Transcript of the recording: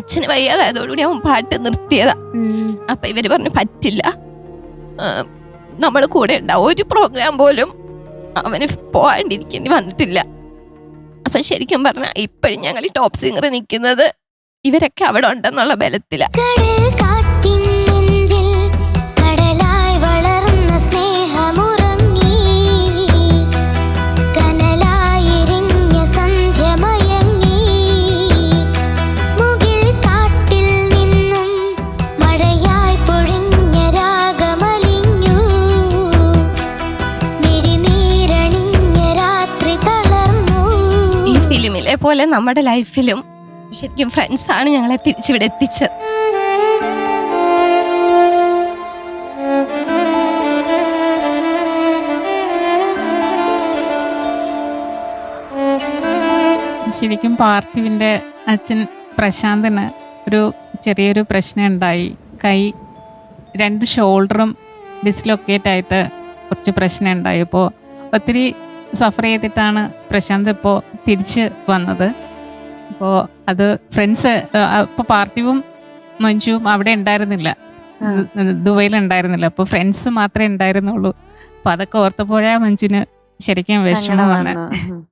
അച്ഛന് വയ്യാതായതോടുകൂടി അവൻ പാട്ട് നിർത്തിയതാ. അപ്പൊ ഇവർ പറഞ്ഞു പറ്റില്ല. നമ്മൾ കൂടെ ഉണ്ടാവും. ഒരു പ്രോഗ്രാം പോലും അവന് പോകാണ്ടിരിക്കേണ്ടി വന്നിട്ടില്ല. അപ്പൊ ശരിക്കും പറഞ്ഞാൽ ഇപ്പോഴും ഞങ്ങൾ ഈ ടോപ്പ് സിംഗർ നിൽക്കുന്നത് ഇവരൊക്കെ അവിടെ ഉണ്ടെന്നുള്ള ബലത്തില. ഫിലിമിലെ പോലെ നമ്മുടെ ലൈഫിലും ശരിക്കും ഫ്രണ്ട്സ് ആണ് ഞങ്ങളെ തിരിച്ചിവിടെ എത്തിച്ചത്. ശരിക്കും പാർത്ഥിവിന്റെ അച്ഛൻ പ്രശാന്തിന് ഒരു ചെറിയൊരു പ്രശ്നം ഉണ്ടായി കൈ രണ്ട് ഷോൾഡറും ഡിസ്ലൊക്കേറ്റ് ആയിട്ട് കുറച്ച് പ്രശ്നം ഉണ്ടായി അപ്പോൾ ഒത്തിരി സഫർ ചെയ്തിട്ടാണ് പ്രശാന്ത് ഇപ്പോൾ തിരിച്ച് വന്നത്. അപ്പോൾ അത് ഫ്രണ്ട്സ് അപ്പോൾ പാർത്ഥിവും മഞ്ജുവും അവിടെ ഉണ്ടായിരുന്നില്ല. ദുബൈയിൽ ഉണ്ടായിരുന്നില്ല. അപ്പോൾ ഫ്രണ്ട്സ് മാത്രമേ ഉണ്ടായിരുന്നുള്ളൂ. അപ്പോൾ അതൊക്കെ ഓർത്തപ്പോഴാണ് മഞ്ജുവിന് ശരിക്കും വിഷമം